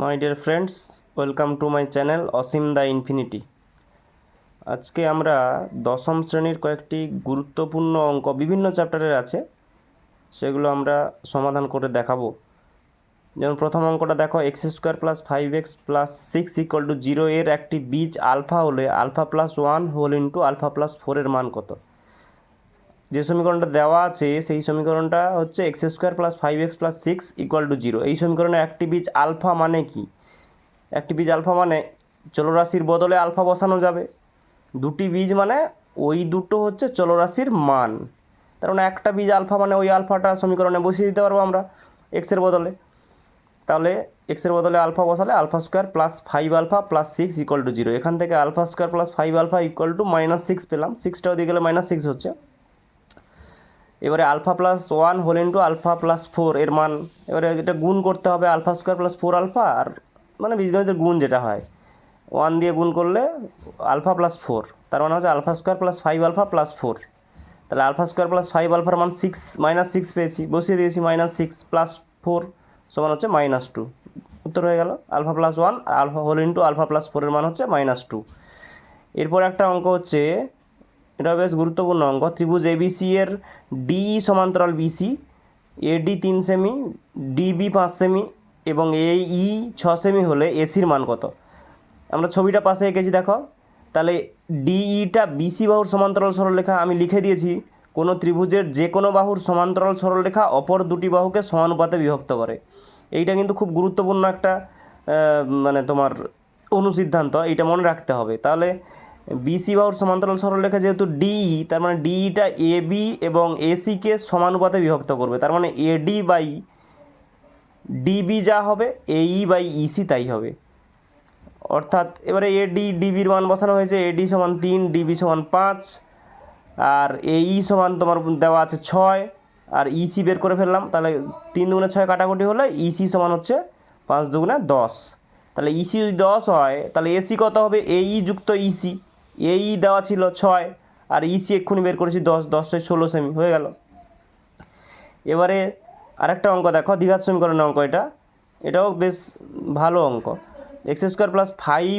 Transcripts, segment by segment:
My dear friends welcome to my channel Ashim the infinity আজকে আমরা দশম শ্রেণির কয়েকটি গুরুত্বপূর্ণ অঙ্ক, বিভিন্ন চ্যাপ্টারের আছে, সেগুলো আমরা সমাধান করে দেখাবো। যেমন প্রথম অঙ্কটা দেখো x square plus five x plus six equal to zero এর একটি বীজ আলফা হলে alpha plus one whole into alpha plus ফোরের মান কত? যে সমীকরণটা দেওয়া আছে, সেই সমীকরণটা হচ্ছে x square plus five x plus six equal to zero এই সমীকরণে একটি বীজ আলফা মানে কি? একটি বীজ আলফা মানে চলরাশির বদলে আলফা বসানো যাবে। দুটি বীজ মানে ওই দুটো হচ্ছে চলরাশির মান। তার মানে একটা বীজ আলফা মানে ওই আলফাটা সমীকরণে বসিয়ে দিতে পারব আমরা এক্সের বদলে। তাহলে এক্সের বদলে আলফা বসালে alpha square plus five alpha plus six equal to zero এখান থেকে alpha square plus five alpha equal to minus six পেলাম। সিক্সটাও দিয়ে গেলে মাইনাস সিক্স হচ্ছে। এবারে alpha plus one whole into alpha plus four এর মান, এবারে এটা গুণ করতে হবে alpha square plus four alpha, আর মানে বীজগণিতের গুণ যেটা হয়। ওয়ান দিয়ে গুণ করলে আলফা প্লাস ফোর, তার মানে হচ্ছে alpha square plus five alpha plus four. তাহলে আলফা স্কোয়ার প্লাস ফাইভ আলফার মান সিক্স, মাইনাস সিক্স পেয়েছি, বসিয়ে দিয়েছি মাইনাস সিক্স প্লাস ফোর সমান হচ্ছে মাইনাস টু। উত্তর হয়ে গেল, alpha plus one, alpha whole into alpha plus ফোরের মান হচ্ছে মাইনাস টু। এরপর একটা অঙ্ক হচ্ছে এটা বেশ গুরুত্বপূর্ণ অঙ্ক। ত্রিভুজ এবিসি এর ডিই সমান্তরাল বিসি এডি তিন সেমি ডিবি পাঁচ সেমি এবং এই ছ সেমি হলে এসির মান কত? আমরা ছবিটা পাশে এঁকেছি, দেখো। তাহলে ডিইটা বিসি বাহুর সমান্তরাল সরলরেখা আমি লিখে দিয়েছি। কোনো ত্রিভুজের যে কোনো বাহুর সমান্তরাল সরলরেখা অপর দুটি বাহুকে সমানুপাতে বিভক্ত করে। এইটা কিন্তু খুব গুরুত্বপূর্ণ একটা মানে তোমার অনুসিদ্ধান্ত, এইটা মনে রাখতে হবে। তাহলে বিসি বাহুর সমান্তরাল সরলরেখা যেহেতু ডিই তার মানে ডিইটা এ বি এবং এসিকে সমানুপাতে বিভক্ত করবে। তার মানে এডি বাই ডিবি যা হবে এই বাই ইসি তাই হবে। অর্থাৎ এবারে এডি ডিবির মান বসানো হয়েছে। এডি সমান তিন ডিবি সমান পাঁচ, আর এই সমান তোমার দেওয়া আছে ছয়, আর ইসি বের করে ফেললাম। তাহলে তিন দুগুণে ছয় কাটাকুটি হলে ইসি সমান হচ্ছে পাঁচ দুগুণে দশ। তাহলে ইসি যদি দশ হয়, তাহলে এসি কত হবে? এই যুক্ত ইসি এই দেওয়া ছিল ছয়, আর ইসি এক্ষুনি বের করেছি দশ দশ ছয়, ষোলো সেমি হয়ে গেল। এবারে আরেকটা অঙ্ক দেখো, দ্বিঘাত সমীকরণের অঙ্ক এটা। এটাও বেশ ভালো অঙ্ক। X square plus five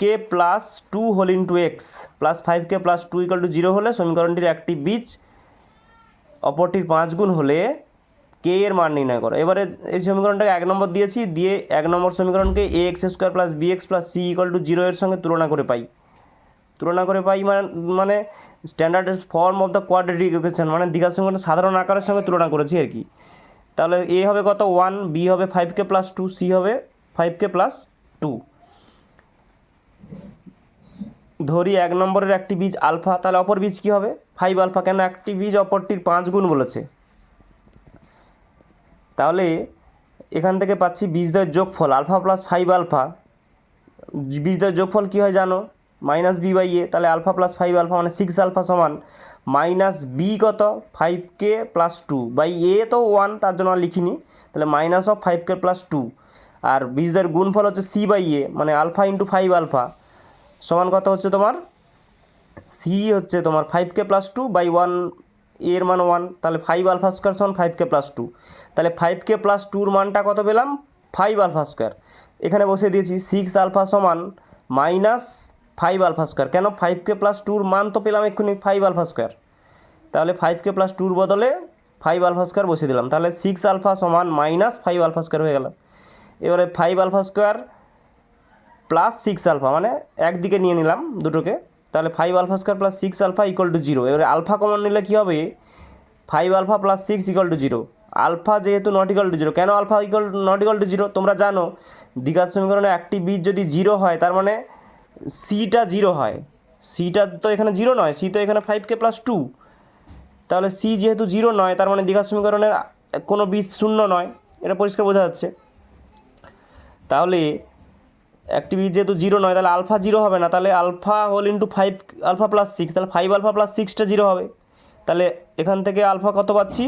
k plus two whole into x plus five k plus two equal to zero হলে সমীকরণটির একটি বীজ, অপরটির পাঁচ গুণ হলে কে এর মান নির্ণয় করো। এবারে এই সমীকরণটাকে এক নম্বর দিয়েছি, দিয়ে এক নম্বর সমীকরণকে a x square plus b x plus c equal to zero এর সঙ্গে তুলনা করে পাই। তুলনা করে পাই মানে standard form of the quadratic equation মানে দ্বিঘাত সঙ্গে সাধারণ আকারের সঙ্গে তুলনা করেছি আর কি। তাহলে এ হবে কত? ওয়ান বি হবে five k plus two c হবে ফাইভ কে প্লাস টু ধরি এক নম্বরের একটি বীজ আলফা, তাহলে অপর বীজ কী হবে? ফাইভ আলফা, কেন একটি বীজ অপরটির পাঁচ গুণ বলেছে? তাহলে এখান থেকে পাচ্ছি বীজদ্বয়ের যোগফল, আলফা প্লাস ফাইভ আলফা। বীজদ্বয়ের যোগফল কী হয় জানো? মাইনাস বি বাই এ, তাহলে আলফা প্লাস ফাইভ, আলফা মানে সিক্স আলফা সমান মাইনাস বি কত? Five k plus two by a তো ওয়ান তার জন্য লিখিনি। তাহলে minus of five k plus two আর বীজদ্বয়ের গুণফল হচ্ছে সি বাই এ মানে আলফা ইন্টু ফাইভ আলফা। সমান কত হচ্ছে তোমার? সি হচ্ছে তোমার five k plus two by ওয়ানের মান ওয়ান তাহলে ফাইভ আলফা স্কোয়ার সমান ফাইভ কে প্লাস টু তাহলে ফাইভ কে প্লাস টুর মানটা কত পেলাম? ফাইভ আলফা স্কোয়ার এখানে বসে দিয়েছি সিক্স আলফা সমান মাইনাস ফাইভ আলফা স্কোয়ার কেন? ফাইভ কে প্লাস টুর মান তো পেলাম এক্ষুনি ফাইভ আলফা স্কোয়ার তাহলে ফাইভ কে প্লাস টুর বদলে ফাইভ আলফা স্কোয়ার বসিয়ে দিলাম। তাহলে সিক্স আলফা সমান মাইনাস ফাইভ আলফা স্কোয়ার হয়ে গেল। এবারে five alpha square plus six alpha মানে একদিকে নিয়ে নিলাম দুটোকে। তাহলে five alpha square plus six alpha equal to zero এবারে আলফা কমন নিলে কী হবে? Five alpha plus six equal to zero alpha যেহেতু নট ইকুয়াল টু জিরো কেন alpha equal not equal to zero তোমরা জানো দ্বিঘাত সমীকরণে একটি বীজ যদি জিরো হয়, তার মানে সিটা জিরো হয়। সিটা তো এখানে জিরো নয়, সি তো এখানে ফাইভ কে প্লাস টু তাহলে সি যেহেতু জিরো নয়, তার মানে দ্বিঘাত সমীকরণের কোনো বীজ শূন্য নয়। এটা পরিষ্কার বোঝা যাচ্ছে। তাহলে একটি বীজ যেহেতু জিরো নয়, তাহলে আলফা জিরো হবে না। তাহলে alpha whole into five alpha plus six তাহলে ফাইভ আলফা প্লাস সিক্সটা জিরো হবে। তাহলে এখান থেকে আলফা কত পাচ্ছি?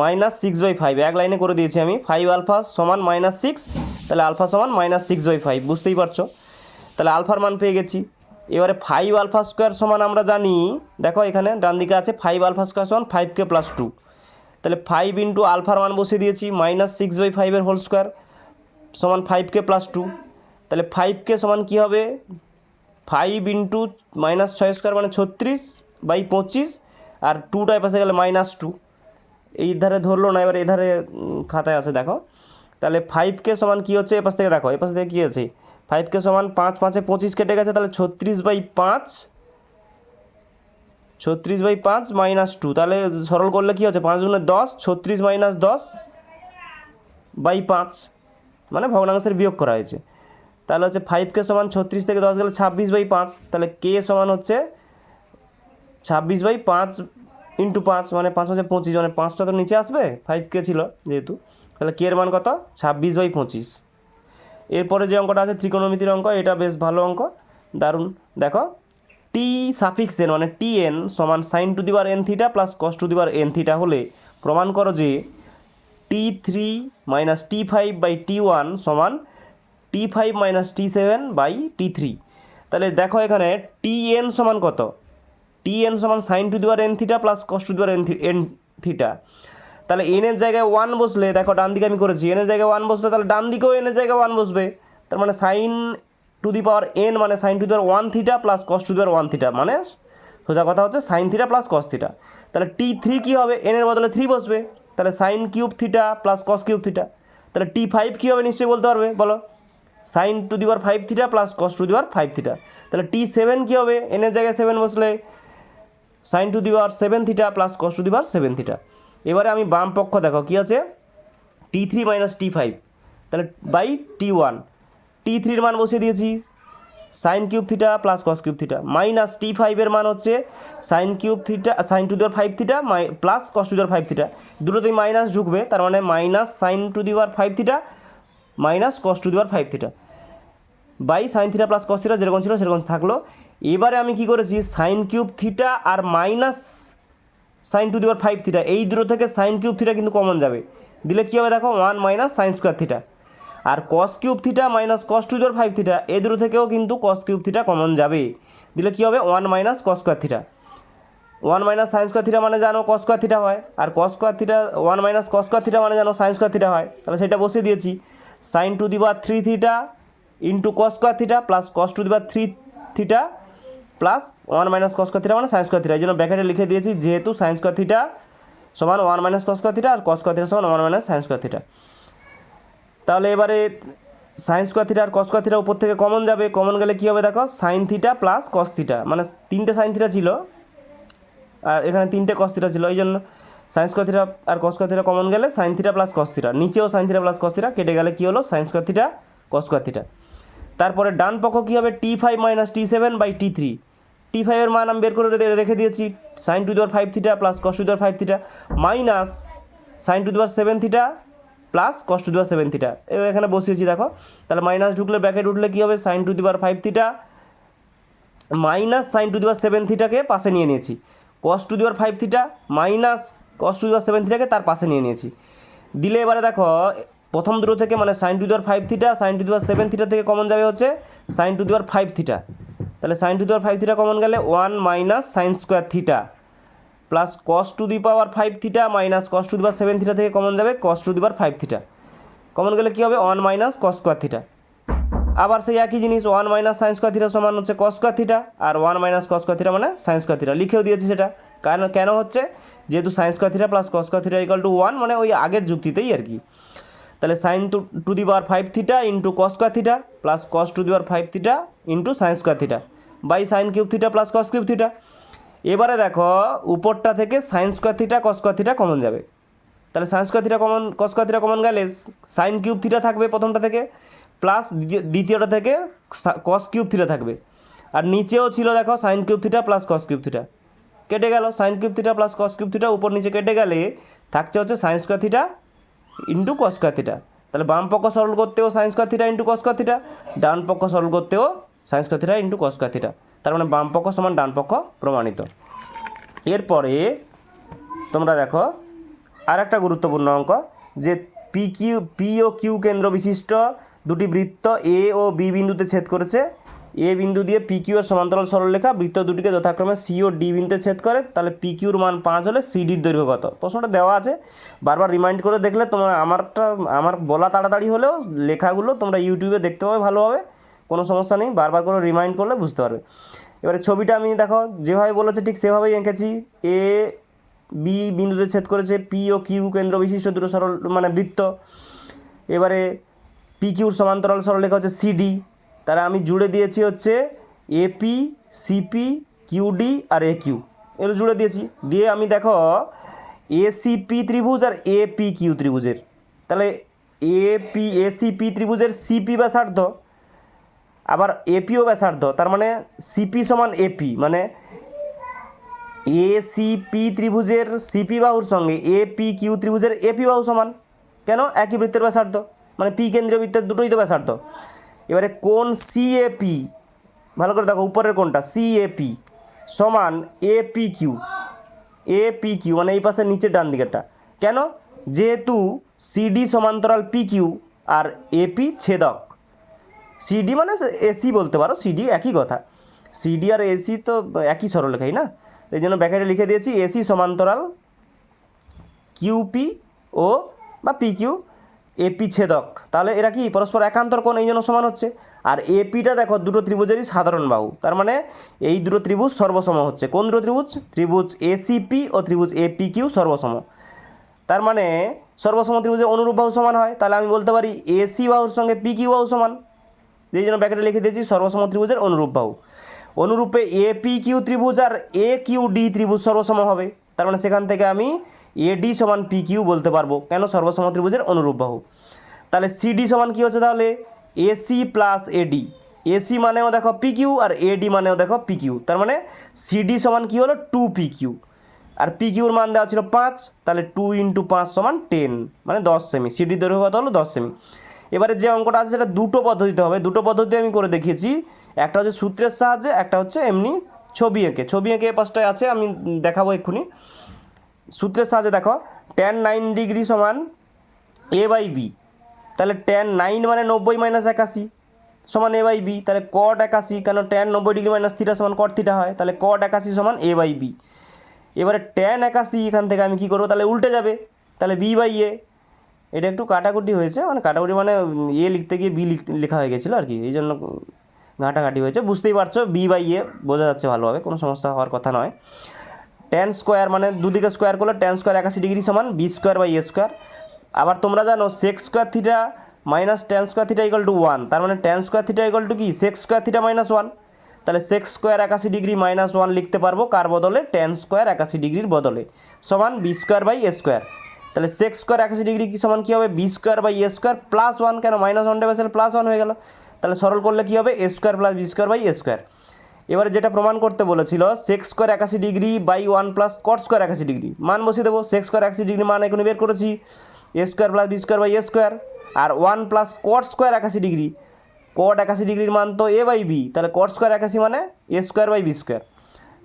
মাইনাস সিক্স বাই ফাইভ এক লাইনে করে দিয়েছি আমি। ফাইভ আলফা সমান মাইনাস সিক্স তাহলে আলফা সমান মাইনাস সিক্স বাই ফাইভ বুঝতেই পারছ? তাহলে আলফার মান পেয়ে গেছি। এবারে ফাইভ আলফা স্কোয়ার সমান আমরা জানি, দেখো এখানে ডান দিকে আছে ফাইভ আলফা স্কোয়ার সমান ফাইভ কে প্লাস টু তাহলে ফাইভ ইন্টু আলফার মান বসিয়ে দিয়েছি মাইনাস সিক্স বাই ফাইভের হোল স্কোয়ার সমান ফাইভ কে প্লাস টু তাহলে ফাইভ কে সমান কী হবে? ফাইভ ইন্টু মাইনাস ছয় স্কোয়ার মানে ছত্রিশ বাই পঁচিশ, আর টুটা পাশে গেলে মাইনাস টু এই ধারে ধরলো না, এবার এই ধারে খাতায় আছে, দেখো। তাহলে ফাইভ কে সমান কী হচ্ছে? এপাশ থেকে দেখো এপাশ থেকে কী আছে? ফাইভ কে সমান পাঁচ, পাঁচে পঁচিশ কেটে গেছে, তাহলে ছত্রিশ বাই পাঁচ, ছত্রিশ বাই পাঁচ মাইনাস টু। তাহলে সরল করলে কী হচ্ছে? পাঁচ গুণে দশ, ছত্রিশ মাইনাস দশ বাই পাঁচ। মানে ভগ্নাংশের বিয়োগ করা হয়েছে। তাহলে হচ্ছে ফাইভ কে সমান ছত্রিশ থেকে দশ গেলে ছাব্বিশ বাই পাঁচ। তাহলে কে সমান হচ্ছে? ছাব্বিশ বাই পাঁচ ইন্টু পাঁচ মানে পাঁচ পাঁচে পঁচিশ মানে পাঁচটা তো নিচে আসবে ফাইভ কে ছিল যেহেতু। তাহলে কে এর মান কত? ছাব্বিশ বাই পঁচিশ। এরপরে যে অঙ্কটা আছে, ত্রিকোণমিতির অঙ্ক, এটা বেশ ভালো অঙ্ক। দারুণ। দেখো টি সাফিক্স এন মানে টি এন সমান sine to the power n theta plus cos to the power n theta হলে প্রমাণ করো যে T three minus T five by T one সমান T five minus T seven by T three তাহলে দেখো এখানে T N সমান কত? টি এন সমান sine to the power n theta plus cos to the power n n theta তাহলে n এর জায়গায় ওয়ান বসলে, দেখো ডান দিকে আমি করেছি এন এর জায়গায় ওয়ান বসলে তাহলে ডান দিকেও এন এর জায়গায় ওয়ান বসবে। তার মানে sine to the power n মানে sine to the power one theta plus cos to the power one theta মানে সোজা কথা হচ্ছে sine theta plus cos theta তাহলে টি থ্রি কী হবে? এন এর বদলে থ্রি বসবে। তাহলে sine cube theta plus cos cube theta তাহলে টি ফাইভ কী হবে নিশ্চয়ই বলতে পারবে? বলো। Sine to the power five theta plus cos to the power five theta তাহলে টি সেভেন কী হবে? এন এর জায়গায় সেভেন বসলে sine to the power seven theta plus cos to the power seven theta এবারে আমি বাম পক্ষ দেখো, কী আছে? T three minus T five তাহলে বাই টি ওয়ান টি থ্রির মান বসিয়ে দিয়েছি। Sine cube theta plus cos cube theta minus T ফাইভের মান হচ্ছে sine cube theta sine to the power five theta my plus cos to the power five theta দুটোতেই minus ঢুকবে, তার মানে minus sine to the power five theta minus cos to the power five theta by sine theta plus cos theta যেরকম ছিল, সেরকম থাকল। এবারে আমি কি করেছি? Sine cube theta R minus sine to the power five theta এই দুটো থেকে সাইন কিউব থিটা কিন্তু কমন যাবে। দিলে কী হবে দেখো? One minus sine square theta R cos cube theta minus cos to the power five theta এই দুটো থেকেও কিন্তু কস কিউব থিটা কমন যাবে। দিলে কী হবে? One minus cos square theta one minus sine square theta মানে জানো কস স্কোয়ার থিটা হয়। আর cos square theta one minus cos square theta মানে জানো সাইন স্কোয়ার থিটা হয়। তাহলে সেটা বসিয়ে দিয়েছি। Sine to the power three theta into cos square theta plus cos to the power three theta plus one minus cos মানে sine square theta এই জন্য ব্র্যাকেটে লিখে দিয়েছি, যেহেতু স্কোয়ার থিটা সমান one minus cos square theta আর cos square theta সমান one minus square theta তাহলে এবারে সাইন স্কোয়ার থিটা আর কস উপর থেকে কমন যাবে কমন গেলে কী হবে দেখো? সাইন থিটা প্লাস কস মানে তিনটে সাইন থিটা ছিল, আর এখানে তিনটে কস থিটা ছিল, এই জন্য সাইন স্কোয়ার থিটা আর কস স্কোয়ার থিটা কমন গেলে সাইন থিটা প্লাস কস নিচেও সাইন থিটা প্লাস কস কেটে গেলে কী হলো? Sine square theta cos theta তারপরে ডান পক্ষ কী হবে? T five minus T seven by T three T ফাইভের মান আমি বের করে রেখে দিয়েছি। Sine to the power five theta plus cos to the power five theta minus sine to the power seven theta plus cos to the power seven theta এখানে বসিয়েছি, দেখো। তাহলে মাইনাস ঢুকলে ব্র্যাকেট উঠলে কী হবে? Sine to the power five theta minus sine to the power seven থিটাকে পাশে নিয়ে নিয়েছি। Cos to the power five theta minus cos to the power seven থিটাকে তার পাশে নিয়ে নিয়েছি। দিলে এবারে দেখো প্রথম দুটো থেকে মানে sine to the power five theta sine to the power seven theta থেকে কমন যাবে হচ্ছে sine to the power five theta তাহলে sine to the power five theta common গেলে one minus sine square theta plus cos to the power five theta minus cos to the seven theta থেকে common যাবে cos to the five theta common গেলে কী হবে? One minus cos square theta আবার সেই একই জিনিস one minus sine square theta সমান হচ্ছে কস স্কোয়ার থিটা আর one minus cos square theta মানে সাইন স্কোয়ার থিটা লিখেও দিয়েছি সেটা। কারণ কেন হচ্ছে? যেহেতু sine square theta plus cos square theta equal to one মানে ওই আগের যুক্তিতেই আর কি। তাহলে sine to to the power five theta into cos square theta plus cos to the power five theta into sine square theta by sine cube theta plus cos cube theta এবারে দেখো, উপরটা থেকে sine square theta cos square theta common যাবে। তাহলে sine square theta common cos square theta common গেলে sine cube theta থাকবে প্রথমটা থেকে প্লাস দ্বিতীয়টা থেকে কস কিউব থিটা থাকবে। আর নিচেও ছিল দেখো sine cube theta plus cos cube theta কেটে গেল sine cube theta plus cos cube theta উপর নিচে কেটে গেলে থাকছে হচ্ছে sine square theta into cos square theta তাহলে বাম পক্ষ সরল করতেও sine square theta into cos square theta ডান পক্ষ সরল করতেও sine square theta into cos square theta তার মানে বাম পক্ষ সমান ডান পক্ষ প্রমাণিত। এরপরে তোমরা দেখো আর একটা গুরুত্বপূর্ণ অঙ্ক, যে পি কিউ পি ও কিউ কেন্দ্র বিশিষ্ট দুটি বৃত্ত এ ও বি বিন্দুতে ছেদ করেছে। এ বিন্দু দিয়ে পি কিউ এর সমান্তরাল সরলরেখা বৃত্ত দুটিকে যথাক্রমে সি ও ডি বিন্দুতে ছেদ করে, তাহলে পি কিউর মান পাঁচ হলে সিডির দৈর্ঘ্য কত? প্রশ্নটা দেওয়া আছে। বারবার রিমাইন্ড করে দেখলে তোমার আমারটা, আমার বলা তাড়াতাড়ি হলেও লেখাগুলো তোমরা ইউটিউবে দেখতে পাবে ভালোভাবে, কোনো সমস্যা নেই। বারবার করে রিমাইন্ড করলে বুঝতে পারবে। এবারে ছবিটা আমি দেখো, যেভাবে বলেছে ঠিক সেভাবেই এঁকেছি। এ বি বিন্দুতে ছেদ করেছে পি ও কিউ কেন্দ্র বিশিষ্ট দুটো সরল মানে বৃত্ত। এবারে পি কিউর সমান্তরাল সরলরেখা হচ্ছে সিডি তারা আমি জুড়ে দিয়েছি হচ্ছে এপি সিপি কিউডি আর এ কিউ এগুলো জুড়ে দিয়েছি। দিয়ে আমি দেখো এসিপি ত্রিভুজ আর এপি কিউ ত্রিভুজের। তাহলে এপি এসিপি ত্রিভুজের সিপি ব্যাসার্ধ, আবার এপিও ব্যাসার্ধ, তার মানে সিপি সমান এপি মানে এসিপি ত্রিভুজের সিপি বাহুর সঙ্গে এপি কিউ ত্রিভুজের এপি বাহু সমান। কেন? একই বৃত্তের ব্যাসার্ধ মানে পি কেন্দ্রীয় বৃত্তের দুটোই তো ব্যাসার্ধ। এবারে কোন সিএপি ভালো করে দেখো, উপরের কোনটা? সিএপি সমান এপি কিউ এপি কিউ মানে এই পাশে নিচে ডান দিকেরটা। কেন? যেহেতু সিডি সমান্তরাল পি কিউ আর এপি ছেদক। সিডি মানে এসি বলতে পারো সিডি একই কথা। সিডি আর এসি তো একই সরলরেখাই না? এই জন্য ব্যাকেটে লিখে দিয়েছি এসি সমান্তরাল কিউপি ও বা পি কিউ এপি ছেদক তাহলে এরা কি? পরস্পর একান্তর কোণ এই জন্য সমান হচ্ছে। আর এপিটা দেখো, দুটো ত্রিভুজেরই সাধারণ বাহু। তার মানে এই দুটো ত্রিভুজ সর্বসম হচ্ছে। কোন দুটো ত্রিভুজ? ত্রিভুজ এসিপি ও ত্রিভুজ এপি কিউ সর্বসম। তার মানে সর্বসম ত্রিভুজে অনুরূপ বাহু সমান হয়। তাহলে আমি বলতে পারি এসি বাহুর সঙ্গে পি কিউ বাহু সমান। যেই জন্য ব্যাকেটে লিখে দিয়েছি সর্বসম ত্রিভুজের অনুরূপ বাহু। অনুরূপে এ পি কিউ ত্রিভুজ আর এ কিউ ডি ত্রিভুজ সর্বসম হবে। তার মানে সেখান থেকে আমি এ ডি সমান পি কিউ বলতে পারব। কেন সর্বসম ত্রিভুজের অনুরূপ বাহু। তাহলে সিডি সমান কী হচ্ছে তাহলে? এসি প্লাস এডি এসি মানেও দেখো পি কিউ আর এডি মানেও দেখো পি কিউ তার মানে সিডি সমান কী হলো? টু পি কিউ আর পি কিউর মান দেওয়া ছিল পাঁচ, তাহলে টু ইন্টু পাঁচ সমান টেন মানে দশ সেমি সিডি দৈর্ঘ্য কত হলো? দশ সেমি এবারে যে অঙ্কটা আছে সেটা দুটো পদ্ধতিতে হবে। দুটো পদ্ধতি আমি করে দেখিয়েছি। একটা হচ্ছে সূত্রের সাহায্যে, একটা হচ্ছে এমনি ছবি এঁকে। ছবি এঁকে এ পাশটায় আছে, আমি দেখাবো এক্ষুনি। সূত্রের সাহায্যে দেখো টেন নাইন ডিগ্রি সমান এ বাই বি তাহলে টেন নাইন মানে নব্বই মাইনাস একাশি, সমান এ বাই বি তাহলে কট একাশি, কেন টেন নব্বই ডিগ্রি মাইনাস থিটা সমান কট থিটা হয়? তাহলে কট একাশি সমান এ বাই বি এবারে টেন একাশি এখান থেকে আমি কী করব? তাহলে উল্টে যাবে। তাহলে বি বাই এ এটা একটু কাটাকুটি হয়েছে মানে কাটাকুটি মানে এ লিখতে গিয়ে বি লেখা হয়ে গেছিল আর কি। এই জন্য ঘাটাঘাটি হয়েছে। বুঝতেই পারছ বি বাই এ বোঝা যাচ্ছে ভালোভাবে, কোনো সমস্যা হওয়ার কথা নয়। টেন স্কোয়ার মানে দুদিকে স্কোয়ার করলে টেন স্কোয়ার একাশি ডিগ্রি সমান b square by a square আবার তোমরা জানো sec square theta minus tan square theta equal to one তার মানে tan square theta equal to কি? Sec square theta minus one তাহলে সেক্স স্কোয়ার একাশি ডিগ্রি মাইনাস ওয়ান লিখতে পারব কার বদলে? টেন স্কোয়ার একাশি ডিগ্রির বদলে। সমান B square by A square তাহলে সেক্স স্কোয়ার একাশি ডিগ্রি কি সমান কী হবে? B square by A square plus one কেন? মাইনাস ওয়ানটা বেসে প্লাস ওয়ান হয়ে গেল। তাহলে সরল করলে কী হবে? A square plus B square by A square এবারে যেটা প্রমাণ করতে বলেছিল সেক্স স্কোয়ার একাশি degree by one plus cot square একাশি ডিগ্রি। মান বসিয়ে দেবো সেক্স স্কোয়ার একাশি ডিগ্রি মান এখানে বের করেছি। A square plus B square by A square R one plus cot square একাশি ডিগ্রি। কট একাশি ডিগ্রির মান তো এ বাই বি তাহলে কট স্কোয়ার একাশি মানে A square by B square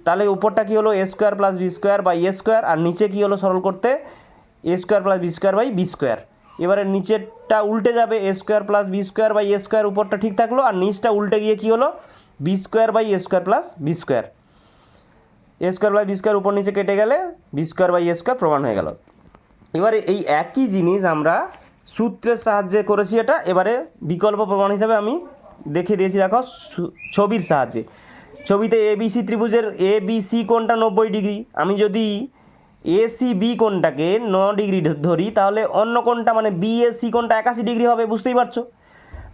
তাহলে উপরটা কী হলো? A square plus B square by A square আর নিচে কী হলো সরল করতে? A square plus B square by B square এবারে নিচেরটা উল্টে যাবে A square plus B square by A square উপরটা ঠিক থাকল, আর নিচটা উল্টে গিয়ে কী হলো? B square by A square plus B square. A square by B square উপর নিচে কেটে গেলে B square by A square প্রমাণ হয়ে গেল। এবারে এই একই জিনিস আমরা সূত্রের সাহায্যে করেছি এটা। এবারে বিকল্প প্রমাণ হিসাবে আমি দেখে দিয়েছি, দেখো ছবির সাহায্যে। ছবিতে এ, বি, সি ত্রিভুজের এ সি কোণটা নব্বই ডিগ্রি। আমি যদি এ, সি, বি কোণটাকে ন ডিগ্রি ধরি, তাহলে অন্য কোণটা মানে বি, এ, সি কোণটা একাশি ডিগ্রি হবে, বুঝতেই পারছ?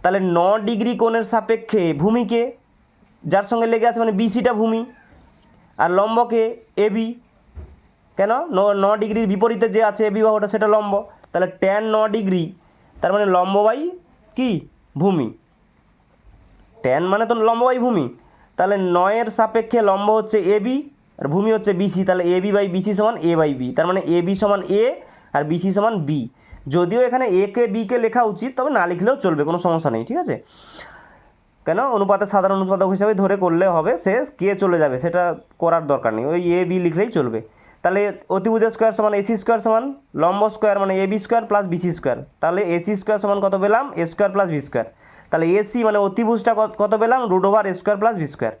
তাহলে ন ডিগ্রি কোণের সাপেক্ষে ভূমিকে যার সঙ্গে লেগে আছে মানে বিসিটা ভূমি, আর লম্বকে এবি কেন? ন ন ডিগ্রির বিপরীতে যে আছে এবি বাহুটা সেটা লম্ব, তাহলে ট্যান ন ডিগ্রি, তার মানে লম্ব কি? ভূমি। ট্যান মানে তো লম্ব ভূমি, তাহলে নয়ের সাপেক্ষে লম্ব হচ্ছে এবি আর ভূমি হচ্ছে বিসি, তাহলে এবি বাই বিসি সমান এ বাই বি, তার মানে এ বি সমান এ আর বিসি সমান বি। যদিও এখানে এ কে বি কে লেখা উচিত, তবে না লিখলেও চলবে, কোনো সমস্যা নেই, ঠিক আছে? কেন? অনুপাতের সাধারণ উৎপাদক হিসাবে ধরে করলে হবে সে কে চলে যাবে, সেটা করার দরকার নেই। ওই এ বি লিখলেই চলবে। তাহলে অতিভুজ স্কোয়ার সমান এসি স্কোয়ার সমান, লম্ব স্কোয়ার মানে A B square plus BC square তাহলে এসি স্কোয়ার সমান কত পেলাম? A square plus B square তাহলে এসি মানে অতিভুজটা কত পেলাম? Root over A square plus B square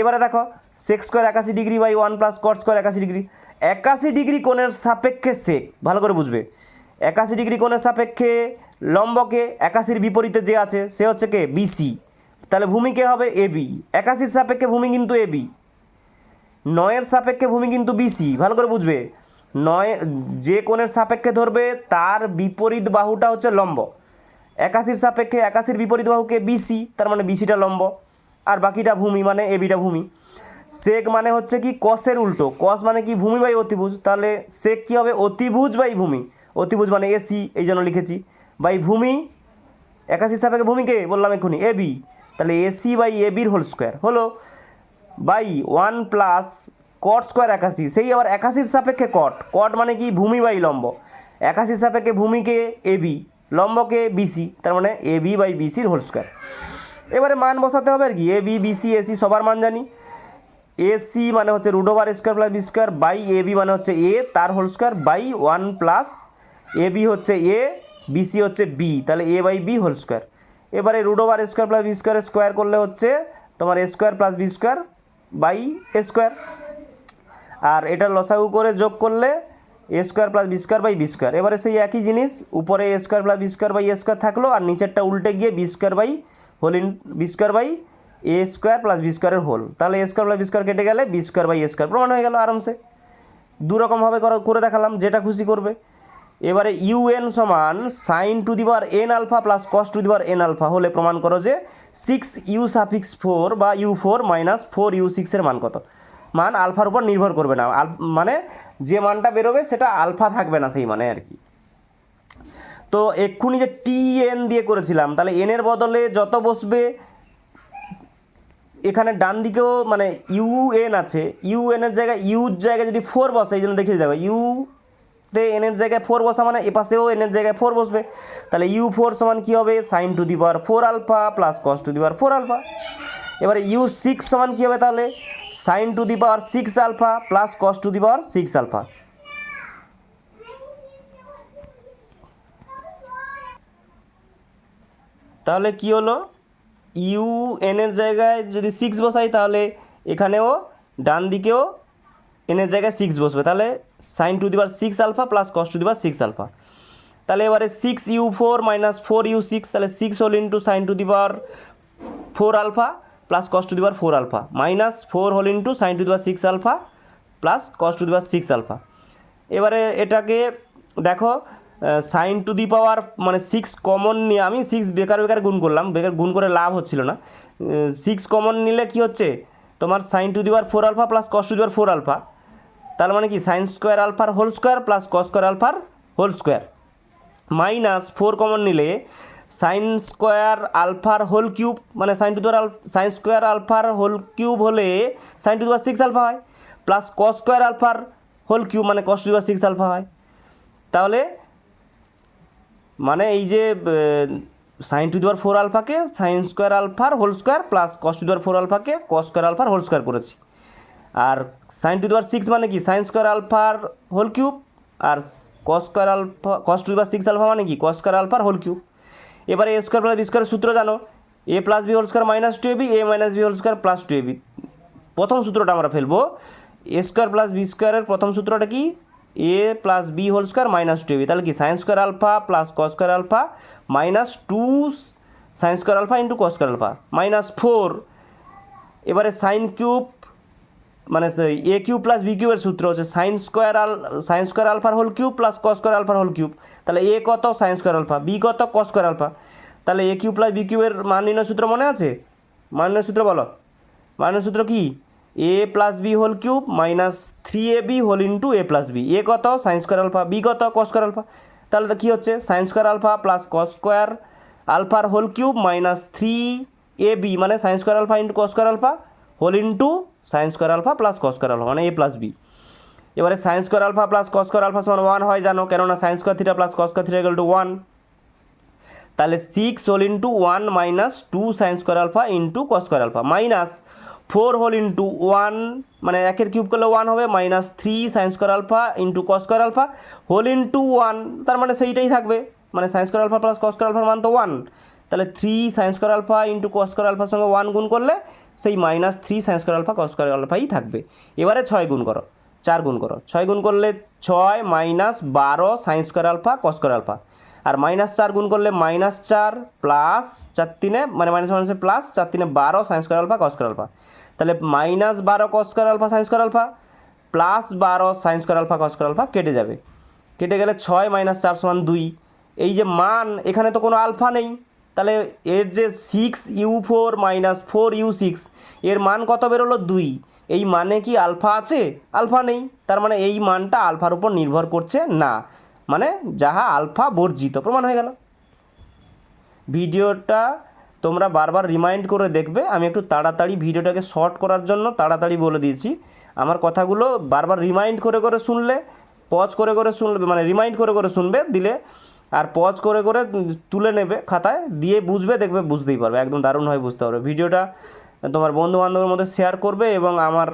এবারে দেখো সেক্স স্কোয়ার একাশি degree by one plus cot square একাশি ডিগ্রি একাশি ডিগ্রি কোণের সাপেক্ষে সেক ভালো করে বুঝবে। একাশি ডিগ্রি কোণের সাপেক্ষে লম্বকে একাশির বিপরীতে যে আছে, সে হচ্ছে কে? বিসি তাহলে ভূমি কে হবে? এবি একাশির সাপেক্ষে ভূমি কিন্তু এবি নয়ের সাপেক্ষে ভূমি কিন্তু বিসি ভালো করে বুঝবে। নয়, যে কোণের সাপেক্ষে ধরবে, তার বিপরীত বাহুটা হচ্ছে লম্ব। একাশির সাপেক্ষে, একাশির বিপরীত বাহুকে বিসি তার মানে বিসিটা লম্ব। আর বাকিটা ভূমি মানে এবিটা ভূমি। সেক মানে হচ্ছে কি কসের উল্টো। কস মানে কি ভূমি বাই অতিভুজ। তাহলে সেক কি হবে? অতিভুজ বাই ভূমি। অতিভুজ মানে এসি এই জন্য লিখেছি। বাই ভূমি একাশি সাপেক্ষে ভূমিকে বললাম এক্ষুনি এবি তাহলে এসি বাই এবির হোল স্কোয়ার। হলো by one plus cot square একাশি। সেই আবার একাশির সাপেক্ষে কট কট মানে কি? ভূমি বাই লম্ব। একাশির সাপেক্ষে ভূমিকে এবি লম্বকে বিসি তার মানে এবি বাই বিসির হোল স্কোয়ার। এবারে মান বসাতে হবে আর কি। এ বি বিসি এসি সবার মান জানি। এসি মানে হচ্ছে root over square plus B square by A B মানে হচ্ছে এ, তার whole square by one plus A B হচ্ছে এ বিসি হচ্ছে বি। তাহলে A by B whole square. এবারে root over square plus B square square করলে হচ্ছে তোমার A square plus B square by A square আর এটা লসাগু করে যোগ করলে A square plus B square by B square এবারে সেই একই জিনিস, উপরে A square plus B square by A square থাকল, আর নিচেরটা উল্টে গিয়ে B square by whole in B square by A square plus B স্কোয়ারের হোল তাহলে A square plus B square কেটে গেলে B square by A square প্রমাণ হয়ে গেল আরামসে। দু রকমভাবে করা- করে দেখালাম, যেটা খুশি করবে। এবারে ইউএন সমান sine to the power N alpha plus cos to the power N alpha হলে প্রমাণ করো যে সিক্স ইউ সাফিক্স ফোর বা U four minus four U সিক্সের মান কত? মান আলফার উপর নির্ভর করবে না। মানে যে মানটা বেরোবে সেটা আলফা থাকবে না সেই মানে আর কি। তো এক্ষুনি যে টি এন দিয়ে করেছিলাম, তাহলে এনের বদলে যত বসবে, এখানে ডান দিকেও মানে ইউ এন আছে। ইউ এনের জায়গায় ইউর জায়গায় যদি ফোর বসে, এই জন্য দেখিয়ে দেখো ইউ তে এনের জায়গায় ফোর বসা মানে এপাশেও এনের জায়গায় ফোর বসবে। তাহলে ইউ ফোর সমান কী হবে? Sine to the power four alpha plus cos to the power four alpha এবারে ইউ সিক্স সমান কী হবে তাহলে? Sine to the power six alpha plus cos to the power six alpha তাহলে কি হলো? ইউ এনের জায়গায় যদি সিক্স বসাই তাহলে এখানেও ডান দিকেও এনের জায়গায় সিক্স বসবে। তাহলে sine to the power six alpha plus cos to the power six alpha তাহলে এবারে six U four minus four U six তাহলে six whole into sine to the power four alpha plus cos to the power four alpha minus four whole into sine to the power six alpha plus cos to the power six alpha এবারে এটাকে দেখো sign to the পাওয়ার মানে six common নিয়ে আমি six বেকার বেকার গুণ করলাম, বেকার গুণ করে লাভ হচ্ছিল না। সিক্স কমন নিলে কি হচ্ছে? তোমার sine to the power four alpha plus cos to the power four alpha তার মানে কি? সাইন স্কোয়ার আলফার whole square plus cos square আলফার whole square minus four common নিলে সাইন স্কোয়ার আলফার হোল কিউব মানে sine to the power sine square আলফার whole cube হলে sine to the power six alpha হয়। প্লাস কস স্কোয়ার আলফার whole cube মানে cos to the power six alpha হয়। তাহলে মানে এই যে sine to the power four আলফাকে sine square আলফার whole square plus cos to the power four আলফাকে cos square আলফার হোল স্কোয়ার করেছি। আর sine to the power six মানে কি? সাইন স্কোয়ার আলফার whole cube R cos square alpha cos to the power six alpha মানে কি? Cos square আলফার whole cube এবারে A square plus B স্কোয়ারের সূত্র জানো? A plus B whole square minus two AB A minus B whole square plus two AB প্রথম সূত্রটা আমরা ফেলব। এ স্কোয়ার প্লাস বি স্কোয়ারের প্রথম সূত্রটা কি? A plus B whole square minus two AB তাহলে কি? Sine square alpha plus cos square alpha minus two sine square alpha into cos square alpha minus four এবারে সাইন কিউব মানে A cube plus B কিউবের সূত্র হচ্ছে sine square আল sine square আলফার whole cube plus cos square আলফার whole cube তাহলে A কত? সাইন স্কোয়ার আলফা বি কত? কস স্কোয়ার আলফা তাহলে এ কিউ প্লাস বি কিউবের মান নির্ণয় সূত্র মনে আছে? মান নির্ণয় সূত্র বলো। মান নির্ণয় সূত্র কি? A plus B whole cube minus three A B whole into A plus B A কত? সাইন স্কোয়ার আলফা বি কত? কস স্কোয়ার আলফা তাহলে তো কী হচ্ছে? Sine square alpha plus cos square আলফার whole cube minus three A B মানে sine square alpha into cos square alpha whole into sine square alpha plus cos square alpha মানে A plus B এবারে sine square alpha plus cos square alpha সমান one হয় জানো, কেননা sine square theta plus cos square theta equal to one তাহলে six whole into one minus two sine square alpha into cos square alpha. Minus four whole into one মানে একের cube করলে one হবে minus three sine square alpha into cos square alpha whole into one তার মানে সেইটাই থাকবে। মানে sine square alpha plus cos square আলফার মান তো ওয়ান তাহলে three sine square alpha into cos square আলফার সঙ্গে ওয়ান গুণ করলে সেই minus three sine square alpha cos square আলফাই থাকবে। এবারে ছয় গুণ করো, চার গুণ করো। ছয় গুণ করলে ছয় মাইনাস বারো sine square alpha cos square alpha আর মাইনাস চার গুণ করলে মাইনাস চার প্লাস চার তিনে মানে মাইনাস মাইনাসে প্লাস চার তিনে বারো sine square alpha cos square alpha তাহলে মাইনাস বারো cos square alpha sine square alpha plus বারো sine square alpha cos square alpha কেটে যাবে। কেটে গেলে ছয় মাইনাস চার সমান দুই। এই যে মান, এখানে তো কোনো আলফা নেই। তাহলে এর যে six U four minus four U six এর মান কত বেরোলো? দুই। এই মানে কি আলফা আছে? আলফা নেই। তার মানে এই মানটা আলফার উপর নির্ভর করছে না। মানে যাহা আলফা বর্জিত। প্রমাণ হয়ে গেল। ভিডিওটা তোমরা বারবার রিমাইন্ড করে দেখবে। আমি একটু তাড়াতাড়ি ভিডিওটাকে শর্ট করার জন্য তাড়াতাড়ি বলে দিয়েছি। আমার কথাগুলো বারবার রিমাইন্ড করে করে শুনলে পজ করে করে শুনলে মানে রিমাইন্ড করে করে শুনবে, দিলে আর পজ করে করে তুলে নেবে খাতায়, দিয়ে বুঝবে, দেখবে বুঝতেই পারবে, একদম দারুণভাবে বুঝতে পারবে। ভিডিওটা তোমার বন্ধু বান্ধবের মধ্যে শেয়ার করবে এবং আমার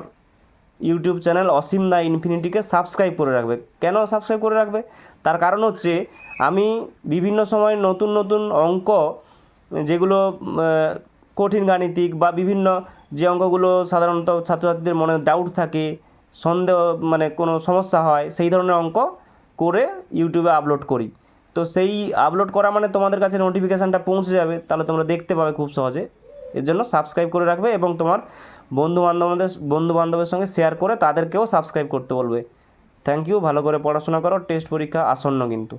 ইউটিউব চ্যানেল অসীম দা ইনফিনিটিকে সাবস্ক্রাইব করে রাখবে। কেন সাবস্ক্রাইব করে রাখবে? তার কারণ হচ্ছে, আমি বিভিন্ন সময় নতুন নতুন অঙ্ক, যেগুলো কঠিন গাণিতিক বা বিভিন্ন যে অঙ্কগুলো সাধারণত ছাত্রছাত্রীদের মনে ডাউট থাকে, সন্দেহ মানে কোনো সমস্যা হয়, সেই ধরনের অঙ্ক করে ইউটিউবে আপলোড করি। তো সেই আপলোড করা মানে তোমাদের কাছে নোটিফিকেশানটা পৌঁছে যাবে, তাহলে তোমরা দেখতে পাবে খুব সহজে। এর জন্য সাবস্ক্রাইব করে রাখবে এবং তোমার বন্ধু বান্ধবদের বন্ধু বান্ধবের সঙ্গে শেয়ার করে তাদেরকেও সাবস্ক্রাইব করতে বলবে। থ্যাংক ইউ ভালো করে পড়াশোনা করো টেস্ট পরীক্ষা আসন্ন কিন্তু।